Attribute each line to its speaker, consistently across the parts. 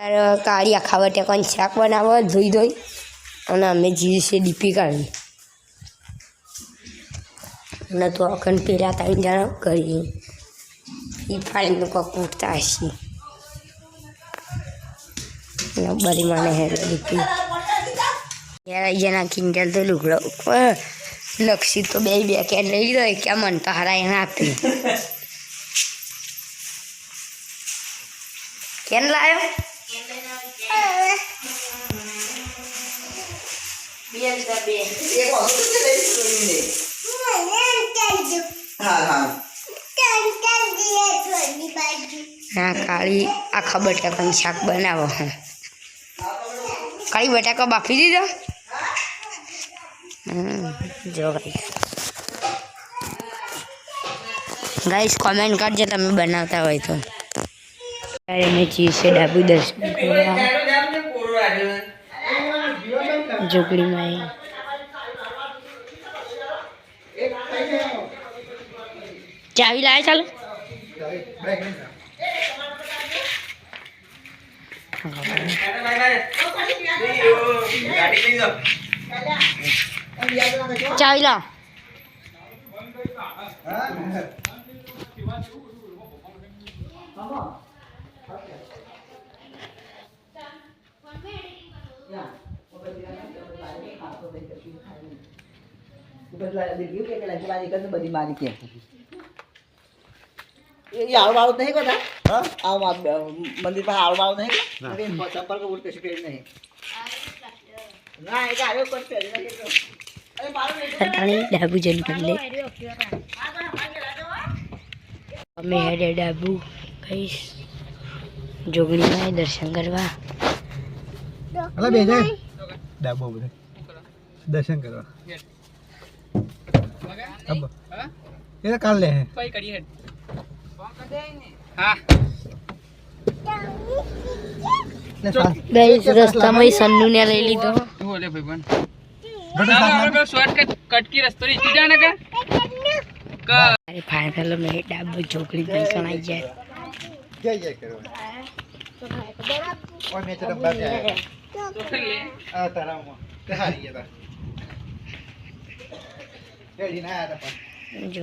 Speaker 1: કાળી આખા બટેકાનું શાક બનાવો ધોઈ ધોઈ. અને અમે જઈએ છે ડીપી કાઢી અને તો અખંડ પેલા ત્રણ જણા કરીએ એ ફાળીને કોક ઉઠતા હશી. બરી મને હેડ ડીપી યાર જેના કિંજલ તો લુગડો લક્ષી તો બે બે કે લઈ ગયો કે મન તો હારા એને આપી. કેમ લાયો?
Speaker 2: હા,
Speaker 1: કાળી, આખા બટાકાનું શાક બનાવો કાળી, બટાકા બાફી દીધો? ગાઈસ કોમેન્ટ કરજો તમે બનાવતા હોય તો. ત્યારે મેં ચીઝ છે ડાબુ દર્શન કરવા જોગડીમાં એ. ચાવી લાવે ચાલો ચાવી લાવ
Speaker 2: બધી મારી કે એ આવું આવું નહીં કરતા આવું આવું મંદિર પાસે આવું આવું નહીં કરતા ચંપલ કે બૂટ કશું પહેરી નહીં ના એ આવ્યો કોઈ પહેરી નહીં અરે મારું નહીં
Speaker 1: તાણી ડાબુ જન કરી લે અમે હેડે ડાબુ કહીશ જોગણીમાં દર્શન કરવા
Speaker 3: અલા બે જાય ડાબો બધે દર્શન કરવા અબ્બા એ તો કાલ લે હે લે સાલ.
Speaker 1: ગઈશ રસ્તામાં સન્નુ ને લઈ લીધો
Speaker 4: બોલે ભાઈ
Speaker 3: બટા સાલ
Speaker 4: શોર્ટકટ કટકી રસ્તો રીચી જા ને કા
Speaker 1: અરે ફાઇનલ અમે ડાબુ જોગણી પૈસા આવી જાય
Speaker 3: જય જય કરવા ઓય મેચ રંબા દે આ તારામાં તે હારી ગયા રેડી ના આયા તા પણ
Speaker 1: જો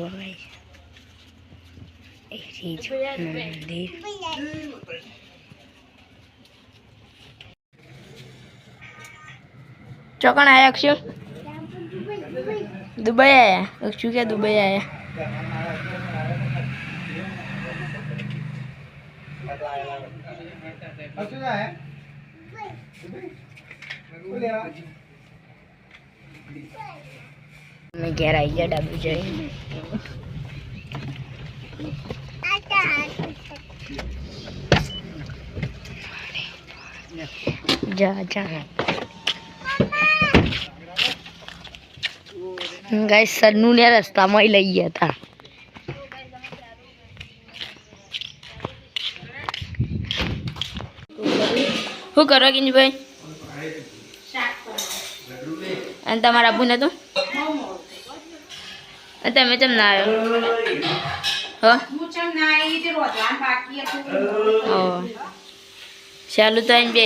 Speaker 1: ગાઈસ એ રીજ મંદિર ચોકણ આયા અક્ષુ દુબઈ આયા અક્ષુ કે દુબઈ આયા
Speaker 3: અચ્છા જાય શું લેવા
Speaker 1: અમે ઘેર આવી ગયા ડાબુ જઈ જા જા. ગાય સરનું ને રસ્તામાં લઈ ગયા હતા શું કરો કિંજભાઈ? અને તમારા આબુ તો? તમે ના આવ્યો? ચાલુ તો આઈને બે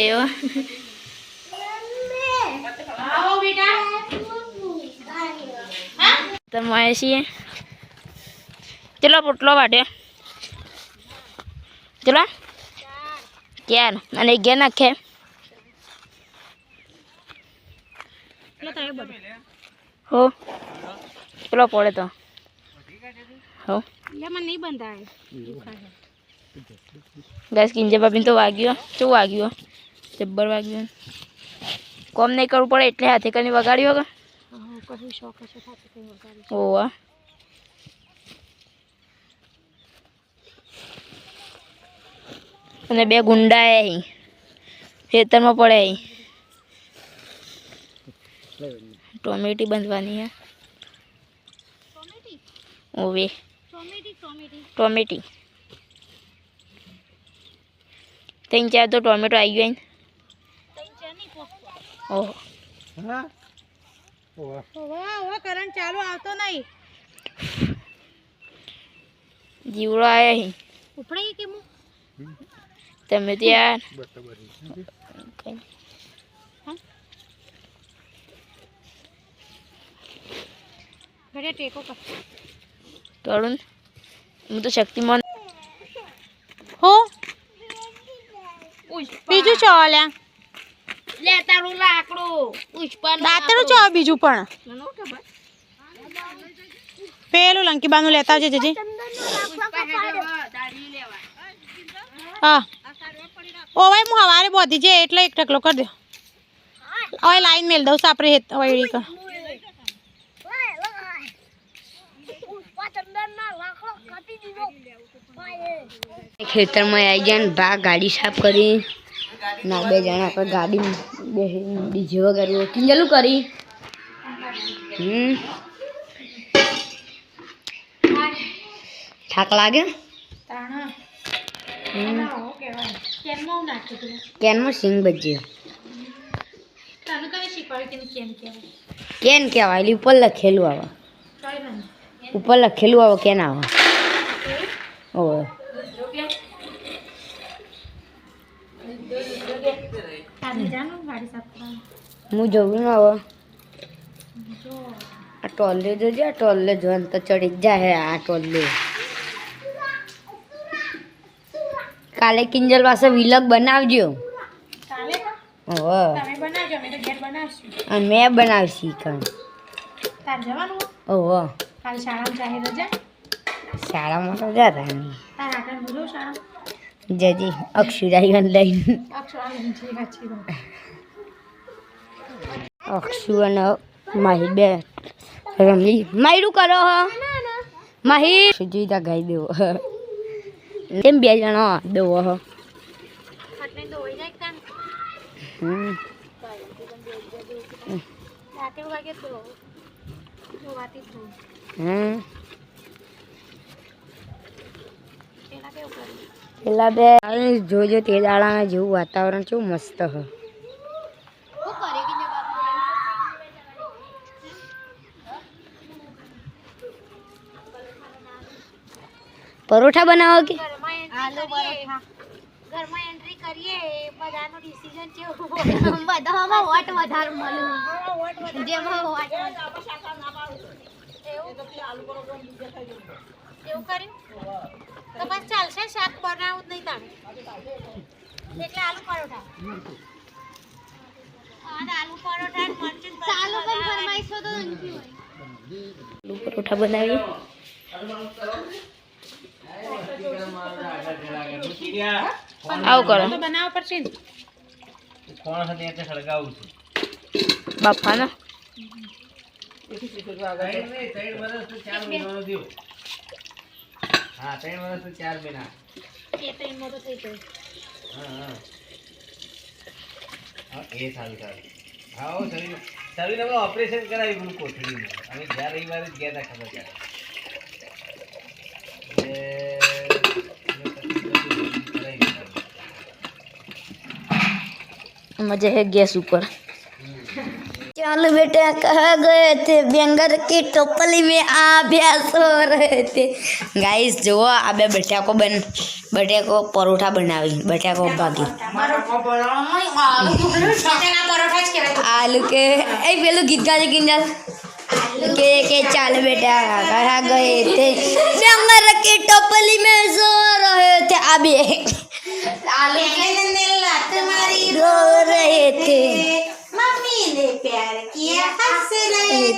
Speaker 1: તમે આવ્યા છીએ. ચલો પોટલો વાટ્યો ચલો. ક્યાં? અને ગયા નાખે. હો. ચલો પડે તો હો ગેસ કિંજે બાબીને તો વાગ્યો શું વાગ્યો જબ્બર વાગ્યો કોમ નહીં કરવું પડે એટલે હાથે કરીને વગાડ્યો કે ઓવા અને બે ગુંડા આયા અહીં ખેતરમાં પડે અહીં ટોમેટી બાંધવાની હે ઓવે ટોમેટી ત્રણ ચાર તો ટોમેટો આવી ગયો ઓહો.
Speaker 5: કરંટ ચાલુ આવતો નહીં.
Speaker 1: જીવડો આવ્યો અહીં
Speaker 5: કે તમે ત્યાં તરુણ હું તો શક્તિમાન
Speaker 6: હો બીજું છો અલ્યા
Speaker 5: લે તારું લાકડું પુષ્પા
Speaker 6: દાંતરું છો બીજું પણ પેલું લંકીબાનું લેતા આવજે જજી હા ઓવાય હું હવારે બોધી છે એટલે એક ટકલો કરી દો હવે લાઈન મેલ દઉં સાપરે હેત વૈડી કર
Speaker 1: ખેતરમાં આવી ગયા ને બા ગાડી સાફ કરી. ના બે જણા પર ગાડી બે ડીજે વગાડ્યું કિંજલું કરી? હમ. થાક લાગે? કેનમાં સિંગ બજ્યો. કેન કહેવાય? ઉપર લખેલું આવે. ઉપર લખેલું આવે કે આવે? ઓવે. હું જોઉં ને હવે. આ ટોલે જોજે આ ટોલે જોન તો ચડી જ જાય આ ટોલે. કાલે કિંજલ પાસે વિલગ બનાવજો. ઓહો અને મેં બનાવશી કણ. ઓહો શાળામાં તો જતા શાળા જજી અક્ષુરાઈ લઈને. અક્ષુ અને માહી બે રમી. માયરું કરો હ. માહી. સુજીતા ગાઈ દેવો. તેમ બે જણા દેવો હ? હમ. હમ. પેલા બે જોજો તે દાડાના જેવું વાતાવરણ કેવું મસ્ત હ. પરોઠા બનાવો કે?
Speaker 5: ઘરમાં એન્ટ્રી કરીએ બધાનો ડિસિઝન છે બધામાં વોટ વધારે મળે જેમાં વોટ
Speaker 6: એવું? કર્યું? તો બસ ચાલશે શાક બનાવું જ નહીં તાણે. એટલે આલુ પરોઠા. અને આલુ પરોઠા મરચું
Speaker 5: ચાલો પણ ફરમાઈશો તો
Speaker 1: આલુ પરોઠા બનાવીએ.
Speaker 5: આવું કરો.
Speaker 6: તો બનાવવા પડશે ને.
Speaker 3: કોણ સાથે એટલે સળગાવું છું.
Speaker 1: બાપાનો.
Speaker 3: ત્રણ નહીં, ત્રણ વર્ષ તો ચાર મહિનાનો થયો. હા ત્રણ વર્ષ તો ચાર મહિના.
Speaker 6: એ તો એમાં તો થઈ ગયું.
Speaker 3: હા હા. હા, એ સારું સારું. હા હો શરીર શરીર અમે ઓપરેશન કરાવી પેલું કોથળીનું અમે ગયા રવિવારે જ ગયા હતા ખબર ત્યારે.
Speaker 1: मज़े है गैस ऊपर। चल बेटे, कह गए थे बेंगर की टोपली में अभ्यास सो रहे थे। गाइस जो अब बेटिया को बन, बेटे को परोठा बना बेटा को बाकी आलू के, ए पेलू गीत गा लेकिन किंजल के के, चल बेटा, कह गए थे बेंगर की टोपली में सो रहे थे। अभी, आलू के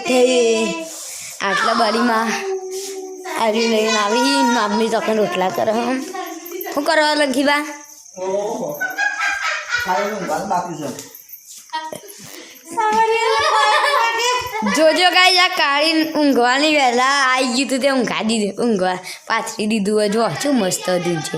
Speaker 1: थे આટલા બારીમાં આવી લઈને આવી. મમ્મી તો રોટલા કરો શું કરવા લખી બા? જોજો કાંઈ આ કાળી ઊંઘવાની વહેલા આવી ગયું હતું તે ઊંઘા દીધું ઊંઘવા પાથરી દીધું જો શું મસ્ત હતું છે.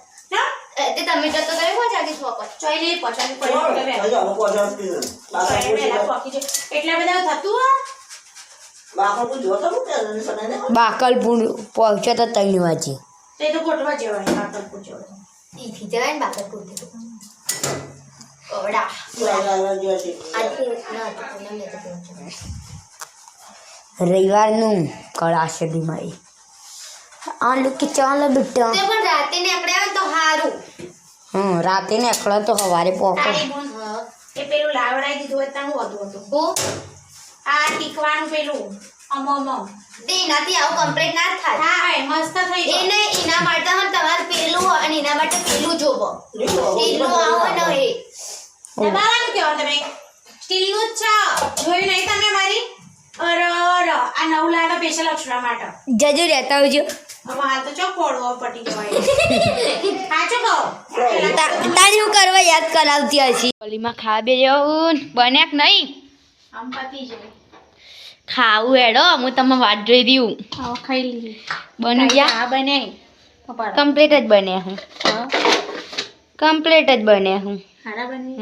Speaker 1: તે તમે જતો તમે જાગી છો પર
Speaker 6: ચોઈ નહીં
Speaker 2: ચાલો,
Speaker 6: પડી.
Speaker 2: ચાલો, અમે પહોંચવા કીધું. બાપા
Speaker 6: ચોઈ વહેલા પહોંચી. એટલે બધા થતું
Speaker 2: આ.
Speaker 1: બાકલપુર પહોંચ્યો તો ત્રણ વાગે
Speaker 6: તો એ તો ગોઠવા જેવાય કાતર
Speaker 1: ઈથી જવાય ને બાકલપુર કવડા
Speaker 2: લાલા જેવા છે.
Speaker 1: રવિવારનું આ લોકો ચાલો બેટા.
Speaker 5: તે પણ રાતે ને સારું
Speaker 1: હમ રાતે ને એકલો તો સવારે પોકો
Speaker 6: એ પેલું લાવડાવી દીધું હોય તાનું હતું હતું.
Speaker 5: બહુ
Speaker 6: આ ટીકવાનું પેલું અમો અમો
Speaker 5: તે એનાથી આવું કમ્પ્લીટ ના થાય.
Speaker 6: હા હા મસ્ત થઈ જાય
Speaker 5: એને એના માટે તમારે પેલું અને એના માટે પેલું જોવો. પેલું આવો ને એ.
Speaker 6: દબાવવાનું કેવો તમે? સ્ટીલનું જ છે જોયું નહીં તમે મારી અર અર આ સ્પેશિયલ અક્ષરા માટે.
Speaker 1: જજો રહેતા આવજો
Speaker 6: હવે હાલ તો ચોક પોળવો પટી જવાય. સાચું કહો.
Speaker 1: તારી હું કરવા યાદ કરાવતી હશી. ઓલીમાં ખા બે જવું બન્યા કે નહીં?
Speaker 6: આમ પતી જાય.
Speaker 1: ખાવું એડો હું તમે વાટ જોઈ દઉં.
Speaker 6: આવો ખાઈ લીધી.
Speaker 1: બની ગયા? કમ્પ્લીટ જ બન્યા હું. કમ્પ્લીટ જ બન્યા હું.
Speaker 6: બની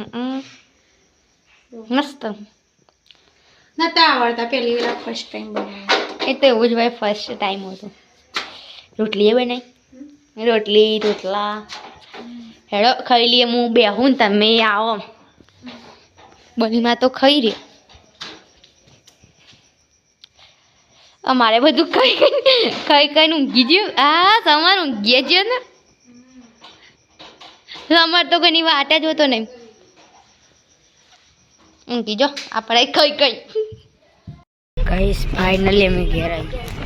Speaker 1: મસ્ત.
Speaker 6: નતા આવડતા પેલી વાર ફર્સ્ટ ટાઈમ બનાવી
Speaker 1: એ તો એવું જ ભાઈ ફર્સ્ટ ટાઈમ હતો રોટલી બનાવી રોટલી, રોટલા. હેડો, ખાઈ લઈએ, હું બેહું તમે આવો. બનીમાં તો ખાઈ રહ્યો અમારે બધું ખાઈ ખાઈ ખાઈને ઊંઘી ગયું. હા તમારે ઊંઘી જ ને? અમારે તો ઘણી વાત જ હોતો નહીં. ઊંઘી જો, આપણે કઈ ખાઈ. કહીશ ફાઇનલી અમે ઘેર આવી